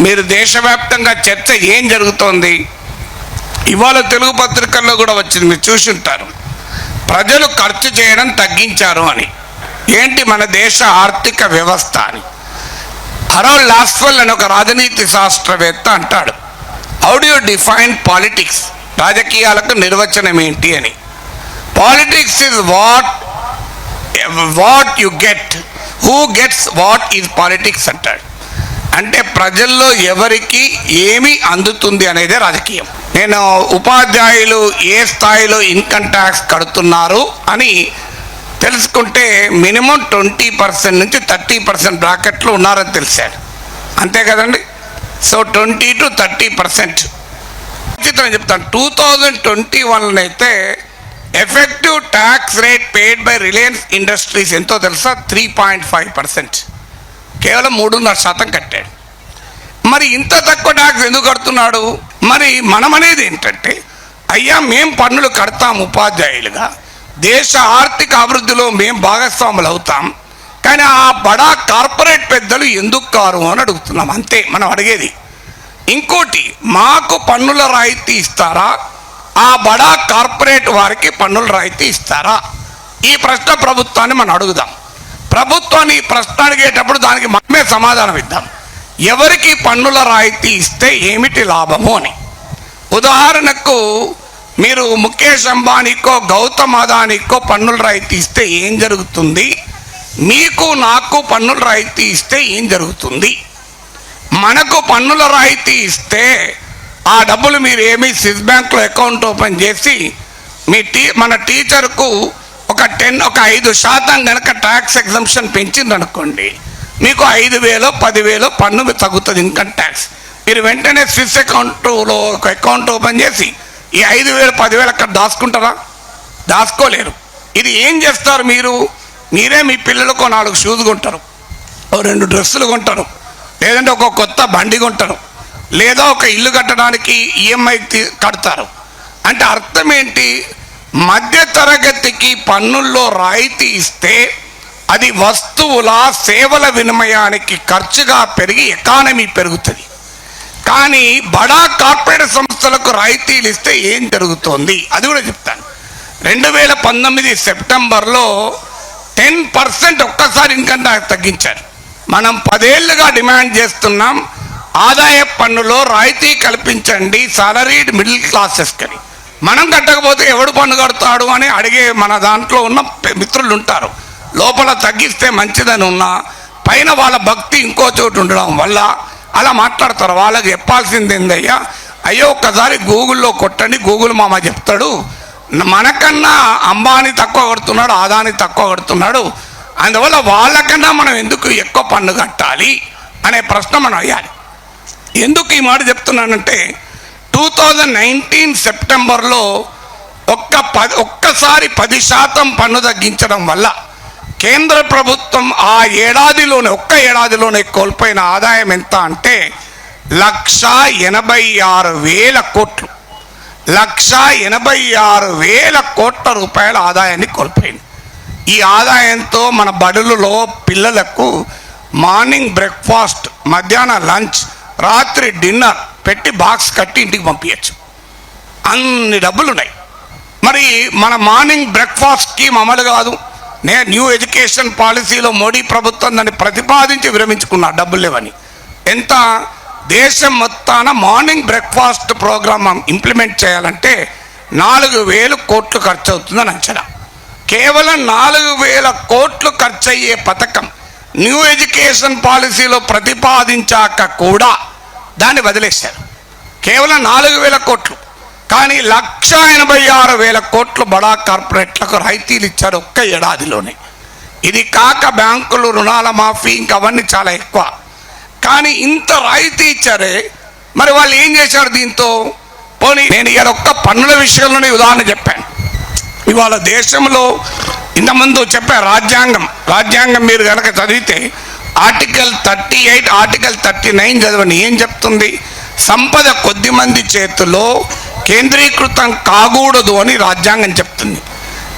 మీరు దేశవ్యాప్తంగా చర్చ ఏం జరుగుతోంది? ఇవాళ తెలుగు పత్రికల్లో కూడా వచ్చింది మీరు చూసి ఉంటారు ప్రజలు ఖర్చు చేయడం తగ్గించారు అని. ఏంటి మన దేశ ఆర్థిక వ్యవస్థ అని. హరోల్ లాస్వెల్ అని ఒక రాజనీతి శాస్త్రవేత్త అంటాడు. How do you define politics రాజకీయాలకు నిర్వచనం ఏంటి అని. Politics is what what you get who gets what is politics అంటాడు. అంటే ప్రజల్లో ఎవరికి ఏమి అందుతుంది అనేదే రాజకీయం. నేను ఉపాధ్యాయులు ఏ స్థాయిలో ఇన్కమ్ ట్యాక్స్ కడుతున్నారు అని తెలుసుకుంటే మినిమం ట్వంటీ పర్సెంట్ నుంచి థర్టీ పర్సెంట్ బ్రాకెట్లో ఉన్నారని తెలిసాడు. అంతే కదండి? So twenty to thirty percent. చిత్రం చెప్తాను. టూ థౌజండ్ ట్వంటీ వన్ అయితే effective tax rate paid by Reliance industries ఎంతో తెలుసా? త్రీ పాయింట్ ఫైవ్ పర్సెంట్ కేవలం మూడున్నర శాతం కట్టాడు. మరి ఇంత తక్కువ ట్యాక్స్ ఎందుకు కడుతున్నాడు? మరి మనం అనేది ఏంటంటే అయ్యా మేం పన్నులు కడతాం ఉపాధ్యాయులుగా దేశ ఆర్థిక అభివృద్ధిలో మేం భాగస్వాములు అవుతాం కానీ ఆ బడా కార్పొరేట్ పెద్దలు ఎందుకు కారు అని అడుగుతున్నాం. అంతే మనం అడిగేది. ఇంకోటి మాకు పన్నుల రాయితీ ఇస్తారా? ఆ బడా కార్పొరేట్ వారికి పన్నుల రాయితీ ఇస్తారా? ఈ ప్రశ్న ప్రభుత్వాన్ని మనం అడుగుదాం. ప్రభుత్వాన్ని ప్రశ్న అడిగేటప్పుడు దానికి మనమే సమాధానం ఇద్దాం. ఎవరికి పన్నుల రాయితీ ఇస్తే ఏమిటి లాభము అని. ఉదాహరణకు మీరు ముఖేష్ అంబానీకో గౌతమ్ అదానీకో పన్నుల రాయితీ ఇస్తే ఏం జరుగుతుంది? మీకు నాకు పన్నుల రాయితీ ఇస్తే ఏం జరుగుతుంది? మనకు పన్నుల రాయితీ ఇస్తే ఆ డబ్బులు మీరు ఏమి స్విస్ బ్యాంక్లో అకౌంట్ ఓపెన్ చేసి మీ టీ మన టీచర్కు ఒక టెన్ ఒక ఐదు శాతం కనుక ట్యాక్స్ ఎగ్జంప్షన్ పెంచిందనుకోండి మీకు ఐదు వేలు పదివేలో పన్ను తగ్గుతుంది ఇన్కమ్ ట్యాక్స్ మీరు వెంటనే స్విస్ అకౌంట్లో ఒక అకౌంట్ ఓపెన్ చేసి ఈ ఐదు వేలు పదివేలు అక్కడ దాచుకుంటారా? దాచుకోలేరు. ఇది ఏం చేస్తారు మీరు? మీరే మీ పిల్లలకు నాలుగు షూస్ కొంటారు ఓ రెండు డ్రెస్సులు కొంటారు లేదంటే ఒక కొత్త బండి కొంటారు లేదా ఒక ఇల్లు కట్టడానికి ఈఎంఐ కడతారు. అంటే అర్థం ఏంటి? మధ్య తరగతికి పన్నుల్లో రాయితీ ఇస్తే అది వస్తువుల సేవల వినిమయానికి ఖర్చుగా పెరిగి ఎకానమీ పెరుగుతుంది. కానీ బడా కార్పొరేట్ సంస్థలకు రాయితీలు ఇస్తే ఏం జరుగుతోంది? అది కూడా చెప్తాను. రెండు వేల పంతొమ్మిది సెప్టెంబర్లో టెన్ పర్సెంట్ ఒక్కసారి ఇన్కమ్ ట్యాక్స్ తగ్గించారు. మనం పదేళ్ళుగా డిమాండ్ చేస్తున్నాం ఆదాయ పన్నులో రాయితీ కల్పించండి సాలరీడ్ మిడిల్ క్లాసెస్కి మనం కట్టకపోతే ఎవడు పన్ను కడతాడు అని అడిగే మన దాంట్లో ఉన్న మిత్రులు ఉంటారు. లోపల తగ్గిస్తే మంచిదని ఉన్నా పైన వాళ్ళ భక్తి ఇంకో చోటు ఉండడం వల్ల అలా మాట్లాడతారు. వాళ్ళకి చెప్పాల్సింది ఏందయ్యా? అయ్యో ఒక్కసారి గూగుల్లో కొట్టండి గూగుల్ మామ చెప్తాడు. మనకన్నా అంబాని తక్కువ కడుతున్నాడు ఆదాని తక్కువ కడుతున్నాడు. అందువల్ల వాళ్ళకన్నా మనం ఎందుకు ఎక్కువ పన్ను కట్టాలి అనే ప్రశ్న మనం అయ్యాలి ఎందుకు ఈ మాట చెప్తున్నానంటే టూ థౌజండ్ నైన్టీన్ సెప్టెంబర్లో ఒక్క పది ఒక్కసారి పది శాతం పన్ను తగ్గించడం వల్ల కేంద్ర ప్రభుత్వం ఆ ఏడాదిలోనే ఒక్క ఏడాదిలోనే కోల్పోయిన ఆదాయం ఎంత అంటే లక్ష ఎనభై ఆరు వేల కోట్లు. లక్ష ఎనభై ఆరు వేల కోట్ల రూపాయల ఆదాయాన్ని కోల్పోయింది. ఈ ఆదాయంతో మన బడులలో పిల్లలకు మార్నింగ్ బ్రేక్ఫాస్ట్ మధ్యాహ్న లంచ్ రాత్రి డిన్నర్ పెట్టి బాక్స్ కట్టి ఇంటికి పంపించచ్చు అన్ని డబ్బులు ఉన్నాయి మరి మన మార్నింగ్ బ్రేక్ఫాస్ట్ స్కీమ్ అమలు కాదు. నే న్యూ ఎడ్యుకేషన్ పాలసీలో మోడీ ప్రభుత్వం దాన్ని ప్రతిపాదించి విరమించుకున్నా డబ్బులు లేవని. ఎంత? దేశం మొత్తాన మార్నింగ్ బ్రేక్ఫాస్ట్ ప్రోగ్రామ్ ఇంప్లిమెంట్ చేయాలంటే నాలుగు వేలు కోట్లు ఖర్చు అవుతుందని అంచనా. కేవలం నాలుగు వేల కోట్లు ఖర్చు అయ్యే పథకం న్యూ ఎడ్యుకేషన్ పాలసీలో ప్రతిపాదించాక కూడా దాన్ని వదిలేశారు. కేవలం నాలుగు వేల కోట్లు. కానీ లక్ష ఎనభై ఆరు వేల కోట్లు బడా కార్పొరేట్లకు రాయితీలు ఇచ్చారు ఒక్క ఏడాదిలోనే. ఇది కాక బ్యాంకులు రుణాల మాఫీ ఇంకా అవన్నీ చాలా ఎక్కువ. కానీ ఇంత రాయితీ ఇచ్చారే మరి వాళ్ళు ఏం చేశారు దీంతో? పోనీ నేను ఇవాళ ఒక్క పన్నుల విషయంలోనే ఉదాహరణ చెప్పాను. ఇవాళ దేశంలో ఇంతకుముందు చెప్పా రాజ్యాంగం. రాజ్యాంగం మీరు కనుక చదివితే article thirty eight article thirty nine చదవండి. ఏం చెప్తుంది? సంపద కొద్ది మంది చేతిలో కేంద్రీకృతం కాకూడదు అని రాజ్యాంగం చెప్తుంది.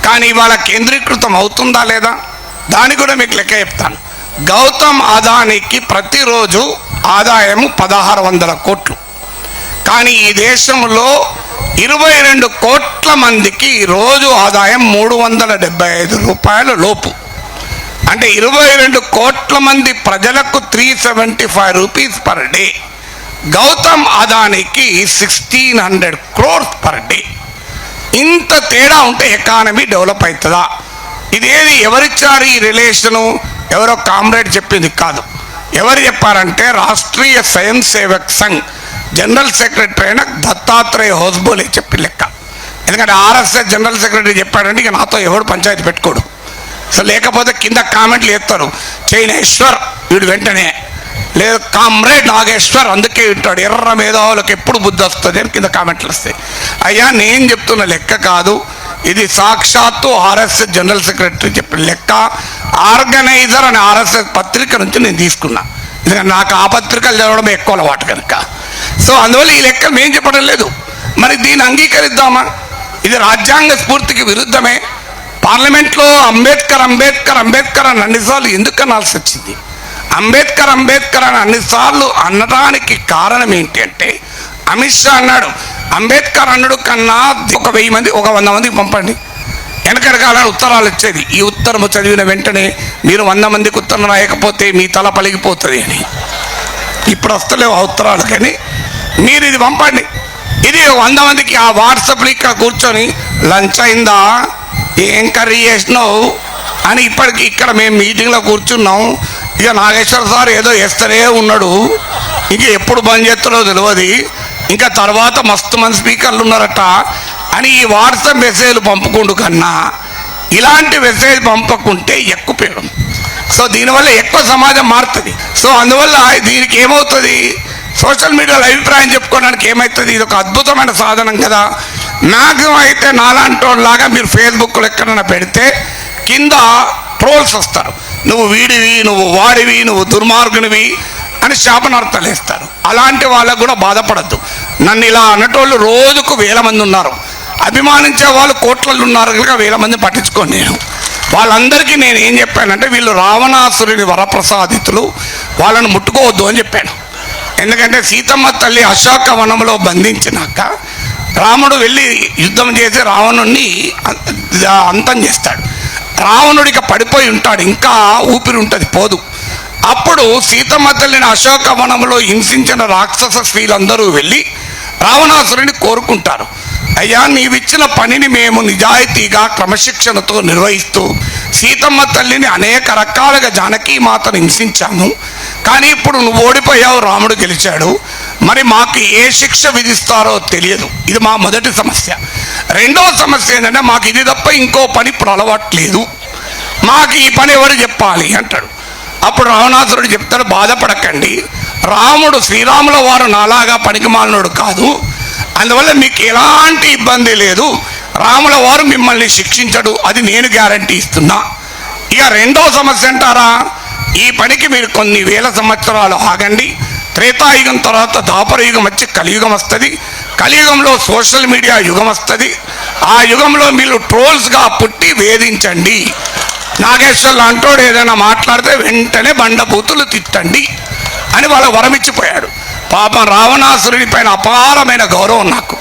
కానీ ఇవాళ కేంద్రీకృతం అవుతుందా లేదా? దాని కూడా మీకు లెక్క చెప్తాను. గౌతమ్ అదానీకి ప్రతిరోజు ఆదాయము పదహారు వందల కోట్లు. కానీ ఈ దేశంలో ఇరవై రెండు కోట్ల మందికి రోజు ఆదాయం మూడు వందల డెబ్బై ఐదు రూపాయల లోపు. అంటే ఇరవై రెండు కోట్ల మంది ప్రజలకు three seventy five rupees per day Gautam అదానికి sixteen hundred crores per day ఇంత తేడా ఉంటే ఎకానమీ డెవలప్ అవుతుందా? ఇదేది ఎవరిచ్చారు ఈ రిలేషను ఎవరో కామ్రేడ్ చెప్పింది కాదు. ఎవరు చెప్పారంటే రాష్ట్రీయ స్వయం సేవక్ సంఘ్ జనరల్ సెక్రటరీ అయిన దత్తాత్రేయ హోస్బోలే చెప్పి లెక్క. ఎందుకంటే ఆర్ఎస్ఎస్ జనరల్ సెక్రటరీ చెప్పాడంటే ఇక నాతో ఎవడు పంచాయతీ పెట్టుకోడు. సో లేకపోతే కింద కామెంట్లు చేస్తారు చైనేశ్వర్ వీడు వెంటనే. లేదు కామ్రేడ్ నాగేశ్వర్ అందుకే వింటాడు ఎర్ర మేధావులకు ఎప్పుడు బుద్ధి వస్తుంది? అని కింద కామెంట్లు వస్తాయి. అయ్యా నేను చెప్తున్న లెక్క కాదు ఇది సాక్షాత్తు ఆర్ఎస్ఎస్ జనరల్ సెక్రటరీ చెప్పిన లెక్క. ఆర్గనైజర్ అనే ఆర్ఎస్ఎస్ పత్రిక నుంచి నేను తీసుకున్నా. ఎందుకంటే నాకు ఆ పత్రికలు చదవడం ఎక్కువ అలవాటు కనుక. సో అందువల్ల ఈ లెక్క మేము చెప్పడం లేదు. మరి దీన్ని అంగీకరిద్దామా? ఇది రాజ్యాంగ స్ఫూర్తికి విరుద్ధమే. పార్లమెంట్లో అంబేద్కర్ అంబేద్కర్ అంబేద్కర్ అని అన్నిసార్లు ఎందుకు అనాల్సి వచ్చింది? అంబేద్కర్ అంబేద్కర్ అని అన్నిసార్లు అనడానికి కారణం ఏంటి అంటే అమిత్ షా అన్నాడు అంబేద్కర్ అన్నాడు కన్నా ఒక వెయ్యి మంది ఒక వంద మందికి పంపండి. వెనకరకాల ఉత్తరాలు వచ్చేది ఈ ఉత్తరం చదివిన వెంటనే మీరు వంద మందికి ఉత్తరం రాయకపోతే మీ తల పలిగిపోతుంది అని. ఇప్పుడు వస్తలేవు ఆ ఉత్తరాలు కానీ మీరు ఇది పంపండి. ఇది వంద మందికి ఆ వాట్సాప్లో ఇక్కడ కూర్చొని లంచ్ అయిందా? ఏం కర్రీ చేసినావు? అని ఇప్పటికి ఇక్కడ మేము మీటింగ్లో కూర్చున్నాం. ఇక నాగేశ్వర సార్ ఏదో వేస్తూనే ఉన్నాడు. ఇంక ఎప్పుడు బంద్ చేస్తారో తెలియదు ఇంకా తర్వాత మస్తు మంది స్పీకర్లు ఉన్నారట. అని ఈ వాట్సాప్ మెసేజ్లు పంపుకుంటూ కన్నా ఇలాంటి మెసేజ్ పంపకుంటే ఎక్కువ పేరు. సో దీనివల్ల ఎక్కువ సమాజం మారుతుంది. సో అందువల్ల దీనికి ఏమవుతుంది? సోషల్ మీడియాలో అభిప్రాయం చెప్పుకోవడానికి ఏమవుతుంది? ఇది ఒక అద్భుతమైన సాధనం కదా. నాకు అయితే నాలాంటి లాగా మీరు ఫేస్బుక్లో ఎక్కడైనా పెడితే కింద ట్రోల్స్ వస్తారు. నువ్వు వీడివి నువ్వు వాడివి నువ్వు దుర్మార్గునివి అని శాపనార్థాలు వేస్తారు. అలాంటి వాళ్ళకు కూడా బాధపడద్దు. నన్ను ఇలా అన్నటోళ్ళు రోజుకు వేల మంది ఉన్నారు. అభిమానించే వాళ్ళు కోట్లలో ఉన్నారు కనుక వేల మంది పట్టించుకోను నేను. వాళ్ళందరికీ నేను ఏం చెప్పానంటే వీళ్ళు రావణాసురుని వరప్రసాదితులు వాళ్ళని ముట్టుకోవద్దు అని చెప్పాను. ఎందుకంటే సీతమ్మ తల్లి అశోక వనంలో బంధించినాక రాముడు వెళ్ళి యుద్ధం చేసి రావణుణ్ణి అంతం చేస్తాడు. రావణుడికి పడిపోయి ఉంటాడు ఇంకా ఊపిరి ఉంటుంది పోదు. అప్పుడు సీతమ్మ తల్లిని అశోక వనంలో హింసించిన రాక్షస స్త్రీలందరూ వెళ్ళి రావణాసురుని కోరుకుంటారు. అయ్యా నీవిచ్చిన పనిని మేము నిజాయితీగా క్రమశిక్షణతో నిర్వహిస్తూ సీతమ్మ తల్లిని అనేక రకాలుగా జానకీ మాతను హింసించాము. కానీ ఇప్పుడు నువ్వు ఓడిపోయావు రాముడు గెలిచాడు. మరి మాకు ఏ శిక్ష విధిస్తారో తెలియదు. ఇది మా మొదటి సమస్య. రెండవ సమస్య ఏంటంటే మాకు ఇది తప్ప ఇంకో పని ఇప్పుడు అలవాట్లేదు. మాకు ఈ పని ఎవరు చెప్పాలి అంటాడు. అప్పుడు రావణాసురుడు చెప్తాడు బాధపడకండి. రాముడు శ్రీరాముల వారు నాలాగా పనికిమాలినోడు కాదు. అందువల్ల మీకు ఎలాంటి ఇబ్బంది లేదు. రాముల వారు మిమ్మల్ని శిక్షించడు. అది నేను గ్యారంటీ ఇస్తున్నా. ఇక రెండో సమస్య అంటారా? ఈ పనికి మీరు కొన్ని వేల సంవత్సరాలు ఆగండి. త్రేతాయుగం తర్వాత దాపర యుగం వచ్చి కలియుగం వస్తుంది. కలియుగంలో సోషల్ మీడియా యుగం వస్తుంది. ఆ యుగంలో మీరు ట్రోల్స్గా పుట్టి వేధించండి. నాగేశ్వర్లు లాంటోడు ఏదైనా మాట్లాడితే వెంటనే బండబూతులు తిట్టండి అని వాళ్ళ వరమిచ్చిపోయాడు. పాపం రావణాసురుని పైన అపారమైన గౌరవం నాకు.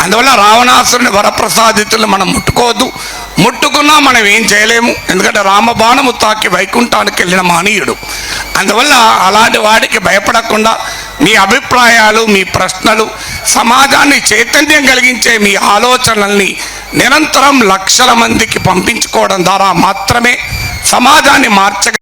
అందువల్ల రావణాసురుని వరప్రసాదితులు మనం ముట్టుకోవద్దు. ముట్టుకున్నా మనం ఏం చేయలేము. ఎందుకంటే రామబాణము తాకి వైకుంఠానికి వెళ్ళిన మానీయుడు. అందువల్ల అలాంటి వాడికి భయపడకుండా మీ అభిప్రాయాలు మీ ప్రశ్నలు సమాజాన్ని చైతన్యం కలిగించే మీ ఆలోచనల్ని నిరంతరం లక్షల మందికి పంపించుకోవడం ద్వారా మాత్రమే సమాజాన్ని మార్చగల.